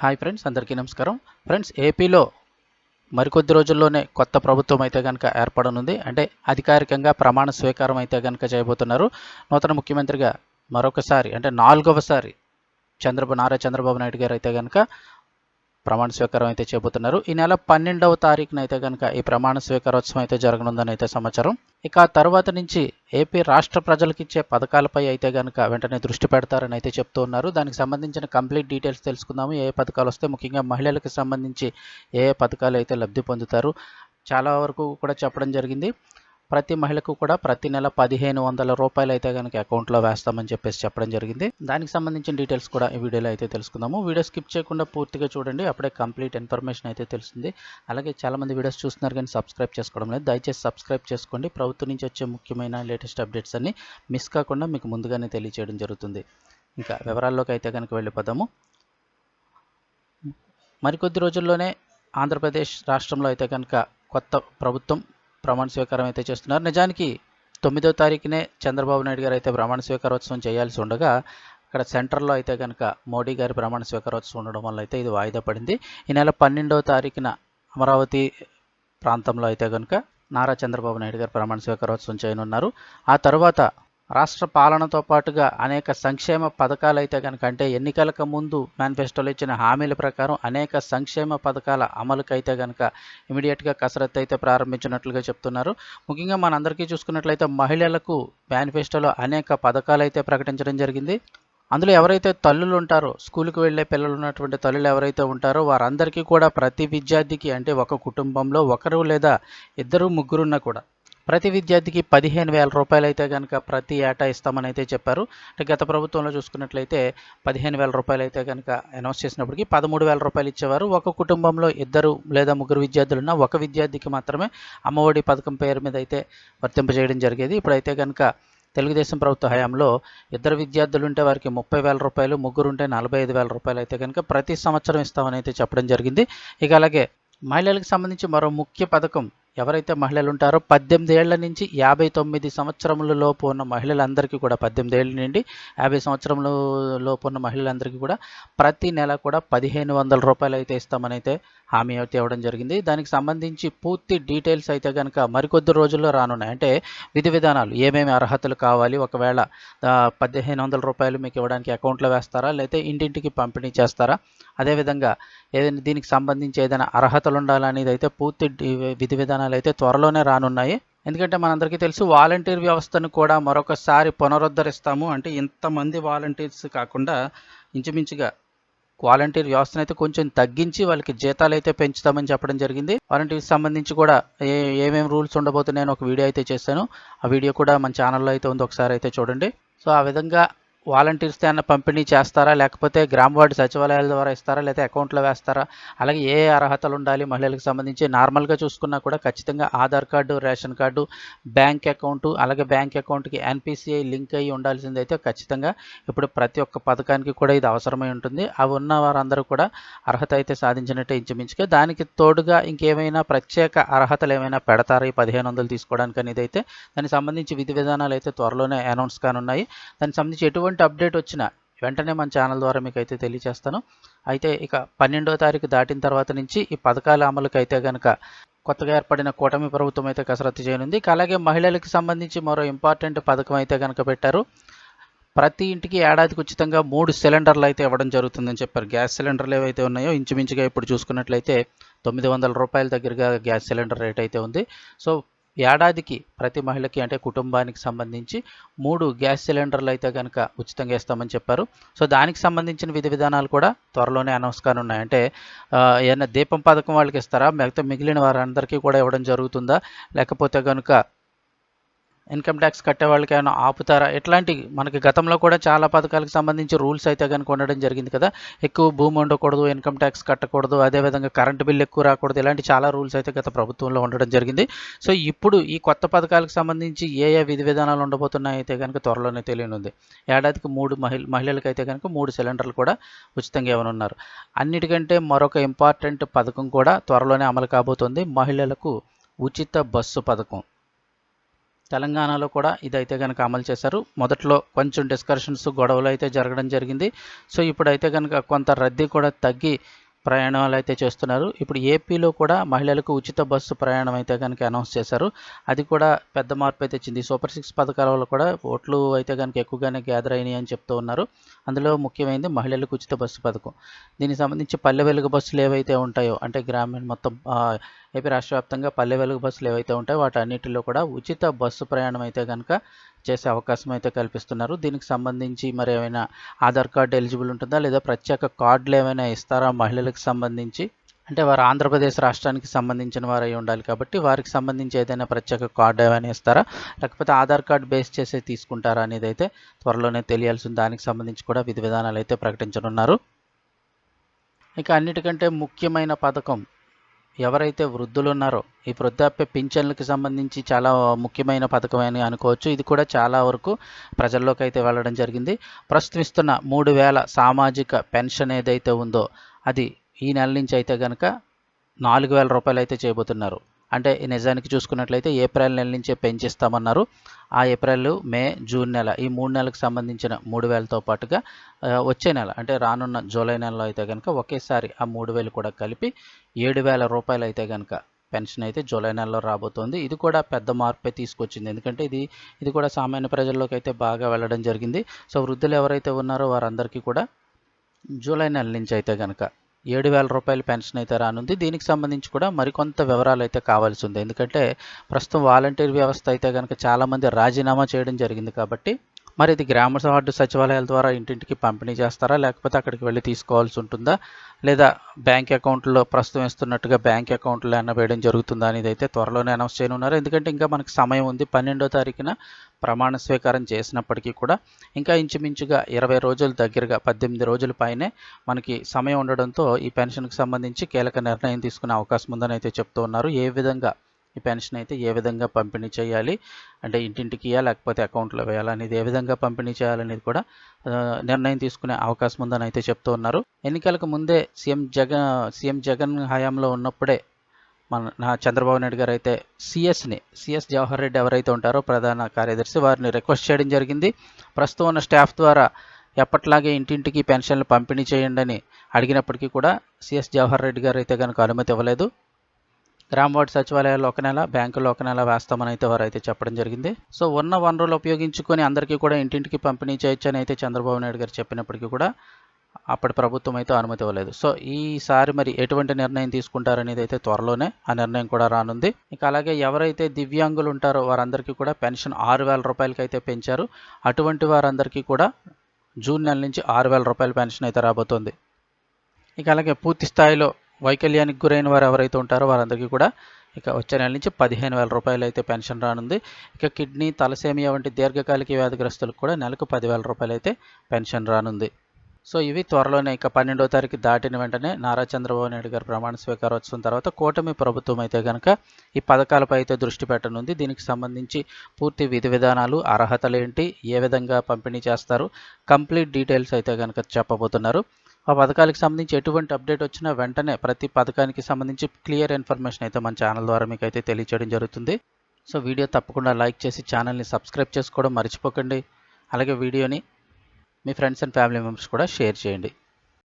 Hi friends అందరికీ నమస్కారం. Friends ఏపీలో మరికొద్ది రోజుల్లోనే కొత్త ప్రభుత్వం అయితే కనుక ఏర్పడనుంది. అంటే అధికారికంగా ప్రమాణ స్వీకారం అయితే కనుక చేయబోతున్నారు. నూతన ముఖ్యమంత్రిగా మరొకసారి అంటే నాలుగవసారి చంద్రబాబు నారా చంద్రబాబు నాయుడు గారు అయితే కనుక ప్రమాణ స్వీకారం అయితే చెబుతున్నారు ఈ నెల పన్నెండవ తారీఖున అయితే కనుక ఈ ప్రమాణ స్వీకారోత్సవం అయితే జరగనుందని అయితే సమాచారం. ఇక ఆ తర్వాత నుంచి ఏపీ రాష్ట్ర ప్రజలకు ఇచ్చే పథకాలపై అయితే కనుక వెంటనే దృష్టి పెడతారని అయితే చెప్తూ ఉన్నారు. దానికి సంబంధించిన కంప్లీట్ డీటెయిల్స్ తెలుసుకుందాము. ఏ పథకాలు వస్తే ముఖ్యంగా మహిళలకు సంబంధించి ఏ పథకాలు అయితే లబ్ధి పొందుతారు చాలా వరకు కూడా చెప్పడం జరిగింది. ప్రతి మహిళకు కూడా ప్రతి నెల పదిహేను వందల రూపాయలు అయితే కనుక అకౌంట్లో వేస్తామని చెప్పేసి చెప్పడం జరిగింది. దానికి సంబంధించిన డీటెయిల్స్ కూడా ఈ వీడియోలో అయితే తెలుసుకుందాము. వీడియో స్కిప్ చేయకుండా పూర్తిగా చూడండి అప్పుడే కంప్లీట్ ఇన్ఫర్మేషన్ అయితే తెలుస్తుంది. అలాగే చాలామంది వీడియోస్ చూస్తున్నారు కానీ సబ్స్క్రైబ్ చేసుకోవడం లేదు. దయచేసి సబ్స్క్రైబ్ చేసుకోండి. ప్రభుత్వం నుంచి వచ్చే ముఖ్యమైన లేటెస్ట్ అప్డేట్స్ అన్ని మిస్ కాకుండా మీకు ముందుగానే తెలియచేయడం జరుగుతుంది. ఇంకా వివరాల్లోకి అయితే కనుక వెళ్ళిపోదాము. మరికొద్ది రోజుల్లోనే ఆంధ్రప్రదేశ్ రాష్ట్రంలో అయితే కనుక కొత్త ప్రభుత్వం ప్రమాణ స్వీకారం అయితే చేస్తున్నారు. నిజానికి తొమ్మిదో తారీఖునే చంద్రబాబు నాయుడు గారు అయితే ప్రమాణ స్వీకారోత్సవం చేయాల్సి ఉండగా అక్కడ సెంటర్లో అయితే కనుక మోడీ గారి ప్రమాణ స్వీకారోత్సవం ఉండడం వల్ల అయితే ఇది వాయిదా పడింది. ఈ నెల పన్నెండవ తారీఖున అమరావతి ప్రాంతంలో అయితే కనుక నారా చంద్రబాబు నాయుడు గారు ప్రమాణ స్వీకారోత్సవం చేయనున్నారు. ఆ తర్వాత రాష్ట్ర పాలనతో పాటుగా అనేక సంక్షేమ పథకాలు అయితే కనుక అంటే ఎన్నికలకు ముందు మేనిఫెస్టోలో ఇచ్చిన హామీల ప్రకారం అనేక సంక్షేమ పథకాల అమలుకైతే కనుక ఇమీడియట్గా కసరత్తు అయితే ప్రారంభించినట్లుగా చెప్తున్నారు. ముఖ్యంగా మనందరికీ చూసుకున్నట్లయితే మహిళలకు మేనిఫెస్టోలో అనేక పథకాలు అయితే ప్రకటించడం జరిగింది. అందులో ఎవరైతే తల్లులు ఉంటారో స్కూల్కి వెళ్ళే పిల్లలు ఉన్నటువంటి తల్లులు ఎవరైతే ఉంటారో వారందరికీ కూడా ప్రతి విద్యార్థికి అంటే ఒక కుటుంబంలో ఒకరు లేదా ఇద్దరు ముగ్గురున్నా కూడా ప్రతి విద్యార్థికి పదిహేను వేల రూపాయలు అయితే కనుక ప్రతి ఏటా ఇస్తామని అయితే చెప్పారు. అంటే గత ప్రభుత్వంలో చూసుకున్నట్లయితే పదిహేను వేల రూపాయలు అయితే కనుక అనౌన్స్ చేసినప్పటికీ పదమూడు వేల రూపాయలు ఇచ్చేవారు. ఒక కుటుంబంలో ఇద్దరు లేదా ముగ్గురు విద్యార్థులున్న ఒక విద్యార్థికి మాత్రమే అమ్మఒడి పథకం పేరు మీద అయితే వర్తింపజేయడం జరిగేది. ఇప్పుడైతే కనుక తెలుగుదేశం ప్రభుత్వ హయాంలో ఇద్దరు విద్యార్థులు ఉంటే వారికి ముప్పై వేల రూపాయలు ముగ్గురు ఉంటే నలభై ఐదు వేల రూపాయలు అయితే కనుక ప్రతి సంవత్సరం ఇస్తామని అయితే చెప్పడం జరిగింది. ఇక అలాగే మహిళలకు సంబంధించి మరో ముఖ్య పథకం ఎవరైతే మహిళలు ఉంటారో పద్దెనిమిది ఏళ్ళ నుంచి యాభై తొమ్మిది సంవత్సరముల లోపు ఉన్న మహిళలందరికీ కూడా పద్దెనిమిది ఏళ్ళ నుండి యాభై సంవత్సరముల లోపు ఉన్న మహిళలందరికీ కూడా ప్రతి నెల కూడా పదిహేను వందల రూపాయలు అయితే ఇస్తామని అయితే హామీ అయితే ఇవ్వడం జరిగింది. దానికి సంబంధించి పూర్తి డీటెయిల్స్ అయితే కనుక మరికొద్ది రోజుల్లో రానున్నాయి. అంటే విధి విధానాలు ఏమేమి అర్హతలు కావాలి? ఒకవేళ పదిహేను వందల రూపాయలు మీకు ఇవ్వడానికి అకౌంట్లో వేస్తారా? లేకపోతే ఇంటింటికి పంపిణీ చేస్తారా? అదేవిధంగా ఏదైనా దీనికి సంబంధించి ఏదైనా అర్హతలు ఉండాలనేది అయితే పూర్తి విధి విధానాలు అయితే త్వరలోనే రానున్నాయి. ఎందుకంటే మనందరికీ తెలుసు వాలంటీర్ వ్యవస్థను కూడా మరొకసారి పునరుద్ధరిస్తాము. అంటే ఇంతమంది వాలంటీర్స్ కాకుండా ఇంచుమించుగా వాలంటీర్ వ్యవస్థను అయితే కొంచెం తగ్గించి వాళ్ళకి జీతాలు అయితే పెంచుతామని చెప్పడం జరిగింది. వాలంటీర్కి సంబంధించి కూడా ఏ ఏమేమి రూల్స్ ఉండబోతున్నాయని ఒక వీడియో అయితే చేశాను. ఆ వీడియో కూడా మన ఛానల్లో అయితే ఉంది. ఒకసారి అయితే చూడండి. సో ఆ విధంగా వాలంటీర్స్ ఏమైనా పంపిణీ చేస్తారా? లేకపోతే గ్రామ వార్డు సచివాలయాల ద్వారా ఇస్తారా? లేదా అకౌంట్లో వేస్తారా? అలాగే ఏ అర్హతలు ఉండాలి మహిళలకు సంబంధించి? నార్మల్గా చూసుకున్నా కూడా ఖచ్చితంగా Aadhaar card ration card bank account అలాగే బ్యాంక్ అకౌంట్కి ఎన్పిసిఐ లింక్ అయ్యి ఉండాల్సింది అయితే ఖచ్చితంగా ఇప్పుడు ప్రతి ఒక్క పథకానికి కూడా ఇది అవసరమై ఉంటుంది. అవి ఉన్న వారందరూ కూడా అర్హత అయితే సాధించినట్టే ఇంచుమించుగా. దానికి తోడుగా ఇంకేమైనా ప్రత్యేక అర్హతలు ఏమైనా పెడతారా? ఈ పదిహేను వందలు తీసుకోవడానికి అనేది అయితే దానికి సంబంధించి విధి విధానాలు అయితే త్వరలోనే అనౌన్స్ కానున్నాయి. దానికి సంబంధించి ఎటువంటి ఎటువంటి అప్డేట్ వచ్చినా వెంటనే మన ఛానల్ ద్వారా మీకు అయితే తెలియజేస్తాను అయితే ఇక పన్నెండో తారీఖు దాటిన తర్వాత నుంచి ఈ పథకాల అమలుకి అయితే కనుక కొత్తగా ఏర్పడిన కూటమి ప్రభుత్వం అయితే కసరత్తు చేయనుంది. అలాగే మహిళలకు సంబంధించి మరో ఇంపార్టెంట్ పథకం అయితే కనుక పెట్టారు. ప్రతి ఇంటికి ఏడాదికి ఉచితంగా మూడు సిలిండర్లు అయితే ఇవ్వడం జరుగుతుందని చెప్పారు. గ్యాస్ సిలిండర్లు ఏవైతే ఉన్నాయో ఇంచుమించుగా ఇప్పుడు చూసుకున్నట్లయితే తొమ్మిది వందల రూపాయల దగ్గరగా గ్యాస్ సిలిండర్ రేట్ అయితే ఉంది. సో ఏడాదికి ప్రతి మహిళకి అంటే కుటుంబానికి సంబంధించి మూడు గ్యాస్ సిలిండర్లు అయితే కనుక ఉచితంగా ఇస్తామని చెప్పారు. సో దానికి సంబంధించిన విధి విధానాలు కూడా త్వరలోనే అనౌన్స్ కానున్నాయి. అంటే ఏదైనా దీపం పథకం వాళ్ళకి ఇస్తారా? మిగతా మిగిలిన వారందరికీ కూడా ఇవ్వడం జరుగుతుందా? లేకపోతే కనుక ఇన్కమ్ ట్యాక్స్ కట్టే వాళ్ళకి ఏమైనా ఆపుతారా? ఇట్లాంటి మనకి గతంలో కూడా చాలా పథకాలకు సంబంధించి రూల్స్ అయితే కనుక ఉండడం జరిగింది కదా. ఎక్కువ భూమి ఉండకూడదు ఇన్కమ్ ట్యాక్స్ కట్టకూడదు అదేవిధంగా కరెంటు బిల్ ఎక్కువ రాకూడదు ఇలాంటి చాలా రూల్స్ అయితే గత ప్రభుత్వంలో ఉండడం జరిగింది. సో ఇప్పుడు ఈ కొత్త పథకాలకు సంబంధించి ఏ ఏ విధి విధానాలు ఉండబోతున్నాయి అయితే కనుక త్వరలోనే తెలియనుంది. ఏడాదికి మూడు మహిళ మహిళలకైతే అయితే కనుక మూడు సిలిండర్లు కూడా ఉచితంగా ఇవ్వనున్నారు. అన్నిటికంటే మరొక ఇంపార్టెంట్ పథకం కూడా త్వరలోనే అమలు కాబోతుంది మహిళలకు ఉచిత బస్సు పథకం. తెలంగాణలో కూడా ఇదైతే కనుక అమలు చేశారు. మొదట్లో కొంచెం డిస్కషన్స్ గొడవలు అయితే జరగడం జరిగింది. సో ఇప్పుడైతే కనుక కొంత రద్దీ కూడా తగ్గి ప్రయాణాలు అయితే చేస్తున్నారు. ఇప్పుడు ఏపీలో కూడా మహిళలకు ఉచిత బస్సు ప్రయాణం అయితే కనుక అనౌన్స్ చేశారు. అది కూడా పెద్ద మార్పు అయితే వచ్చింది. సూపర్ సిక్స్ పథకాల వల్ల కూడా ఓట్లు అయితే కనుక ఎక్కువగానే గ్యాదర్ అయినాయి అని చెప్తూ ఉన్నారు. అందులో ముఖ్యమైనది మహిళలకు ఉచిత బస్సు పథకం. దీనికి సంబంధించి పల్లె వెలుగు బస్సులు ఏవైతే ఉంటాయో అంటే గ్రామీణ మొత్తం ఏపీ రాష్ట్ర వ్యాప్తంగా పల్లె వెలుగు బస్సులు ఏవైతే ఉంటాయో వాటి అన్నిటిలో కూడా ఉచిత బస్సు ప్రయాణం అయితే కనుక చేసే అవకాశం అయితే కల్పిస్తున్నారు. దీనికి సంబంధించి మరి ఏమైనా ఆధార్ కార్డు ఎలిజిబుల్ ఉంటుందా? లేదా ప్రత్యేక కార్డులు ఏమైనా ఇస్తారా మహిళలకు సంబంధించి? అంటే వారు ఆంధ్రప్రదేశ్ రాష్ట్రానికి సంబంధించిన వారు అయి ఉండాలి కాబట్టి వారికి సంబంధించి ఏదైనా ప్రత్యేక కార్డు ఏమైనా ఇస్తారా? లేకపోతే ఆధార్ కార్డు బేస్ చేసే తీసుకుంటారా అనేది అయితే త్వరలోనే తెలియాల్సిన దానికి సంబంధించి కూడా విధి విధానాలు అయితే ప్రకటించనున్నారు. ఇక అన్నిటికంటే ముఖ్యమైన పథకం ఎవరైతే వృద్ధులు ఉన్నారో ఈ వృద్ధాప్య పింఛన్లకు సంబంధించి చాలా ముఖ్యమైన పథకం అని అనుకోవచ్చు. ఇది కూడా చాలా వరకు ప్రజల్లోకి అయితే వెళ్ళడం జరిగింది. ప్రస్తుతం ఇస్తున్న మూడు వేల సామాజిక పెన్షన్ ఏదైతే ఉందో అది ఈ నెల నుంచి అయితే కనుక నాలుగు వేల రూపాయలు అయితే చేయబోతున్నారు. అంటే నిజానికి చూసుకున్నట్లయితే ఏప్రిల్ నెల నుంచే పెంచిస్తామన్నారు. ఆ ఏప్రిల్ మే జూన్ నెల ఈ మూడు నెలలకు సంబంధించిన మూడు వేలతో పాటుగా వచ్చే నెల అంటే రానున్న జూలై నెలలో అయితే కనుక ఒకేసారి ఆ మూడు వేలు కూడా కలిపి ఏడు వేల రూపాయలు అయితే కనుక పెన్షన్ అయితే జూలై నెలలో రాబోతోంది. ఇది కూడా పెద్ద మార్పే తీసుకొచ్చింది. ఎందుకంటే ఇది ఇది కూడా సామాన్య ప్రజల్లోకి అయితే బాగా వెళ్ళడం జరిగింది. సో వృద్ధులు ఎవరైతే ఉన్నారో వారందరికీ కూడా జూలై నెల నుంచి అయితే కనుక ఏడు వేల రూపాయల పెన్షన్ అయితే రానుంది. దీనికి సంబంధించి కూడా మరికొంత వివరాలు అయితే కావాల్సి ఉంది. ఎందుకంటే ప్రస్తుతం వాలంటీర్ వ్యవస్థ అయితే కనుక చాలామంది రాజీనామా చేయడం జరిగింది కాబట్టి మరి ఇది గ్రామ వార్డు సచివాలయాల ద్వారా ఇంటింటికి పంపిణీ చేస్తారా? లేకపోతే అక్కడికి వెళ్ళి తీసుకోవాల్సి ఉంటుందా? లేదా బ్యాంక్ అకౌంట్లో ప్రస్తుతం ఇస్తున్నట్టుగా బ్యాంక్ అకౌంట్లో అన్న వేయడం జరుగుతుందా అనేది అయితే త్వరలోనే అనౌన్స్ చేయనున్నారు. ఎందుకంటే ఇంకా మనకు సమయం ఉంది. పన్నెండో తారీఖున ప్రమాణ స్వీకారం చేసినప్పటికీ కూడా ఇంకా ఇంచుమించుగా ఇరవై రోజుల దగ్గరగా పద్దెనిమిది రోజుల పైనే మనకి సమయం ఉండడంతో ఈ పెన్షన్కి సంబంధించి కీలక నిర్ణయం తీసుకునే అవకాశం ఉందని అయితే చెప్తూ ఉన్నారు. ఏ విధంగా ఈ పెన్షన్ అయితే ఏ విధంగా పంపిణీ చేయాలి? అంటే ఇంటింటికి ఇయ్యా లేకపోతే అకౌంట్లో వేయాలా అనేది ఏ విధంగా పంపిణీ చేయాలనేది కూడా నిర్ణయం తీసుకునే అవకాశం ఉందని అయితే చెప్తూ ఉన్నారు. ఎన్నికలకు ముందే సీఎం జగన్ సీఎం జగన్ హయాంలో ఉన్నప్పుడే మన నా చంద్రబాబు నాయుడు గారు అయితే సిఎస్ని సిఎస్ జవహర్ రెడ్డి ఎవరైతే ఉంటారో ప్రధాన కార్యదర్శి వారిని రిక్వెస్ట్ చేయడం జరిగింది. ప్రస్తుతం ఉన్న స్టాఫ్ ద్వారా ఎప్పట్లాగే ఇంటింటికి పెన్షన్లు పంపిణీ చేయండి అని అడిగినప్పటికీ కూడా సిఎస్ జవహర్ రెడ్డి గారు అయితే కనుక అనుమతి ఇవ్వలేదు. గ్రామ సచివాలయాల్లో ఒక నెల బ్యాంకులో ఒక నెల వేస్తామని అయితే వారు అయితే చెప్పడం జరిగింది. సో ఉన్న వనరులు ఉపయోగించుకొని అందరికీ కూడా ఇంటింటికి పంపిణీ చేయొచ్చని అని అయితే చంద్రబాబు నాయుడు గారు చెప్పినప్పటికీ కూడా అప్పటి ప్రభుత్వం అయితే అనుమతి ఇవ్వలేదు. సో ఈసారి మరి ఎటువంటి నిర్ణయం తీసుకుంటారనేది అయితే త్వరలోనే ఆ నిర్ణయం కూడా రానుంది. ఇక అలాగే ఎవరైతే దివ్యాంగులు ఉంటారో వారందరికీ కూడా పెన్షన్ ఆరు వేల రూపాయలకి అయితే పెంచారు. అటువంటి వారందరికీ కూడా జూన్ నెల నుంచి ఆరు వేల రూపాయల పెన్షన్ అయితే రాబోతోంది. ఇక అలాగే పూర్తి స్థాయిలో వైకల్యానికి గురైన వారు ఎవరైతే ఉంటారో వారందరికీ కూడా ఇక వచ్చే నెల నుంచి పదిహేను వేల రూపాయలు అయితే పెన్షన్ రానుంది. ఇక కిడ్నీ తలసేమియా వంటి దీర్ఘకాలిక వ్యాధిగ్రస్తులకు కూడా నెలకు పదివేల రూపాయలు అయితే పెన్షన్ రానుంది. సో ఇవి త్వరలోనే ఇక పన్నెండో తారీఖు దాటిన వెంటనే నారా చంద్రబాబు నాయుడు గారు ప్రమాణ స్వీకారోత్సవం తర్వాత కూటమి ప్రభుత్వం అయితే కనుక ఈ పథకాలపై అయితే దృష్టి పెట్టనుంది. దీనికి సంబంధించి పూర్తి విధి విధానాలు అర్హతలు ఏంటి ఏ విధంగా పంపిణీ చేస్తారు కంప్లీట్ డీటెయిల్స్ అయితే కనుక చెప్పబోతున్నారు. ఆ పథకాలకు సంబంధించి ఎటువంటి అప్డేట్ వచ్చినా వెంటనే ప్రతి పథకానికి సంబంధించి క్లియర్ ఇన్ఫర్మేషన్ అయితే మన ఛానల్ ద్వారా మీకు అయితే తెలియచేయడం జరుగుతుంది. సో వీడియో తప్పకుండా లైక్ చేసి ఛానల్ని సబ్స్క్రైబ్ చేసుకోవడం మర్చిపోకండి. అలాగే వీడియోని మీ ఫ్రెండ్స్ అండ్ ఫ్యామిలీ మెంబర్స్ కూడా షేర్ చేయండి.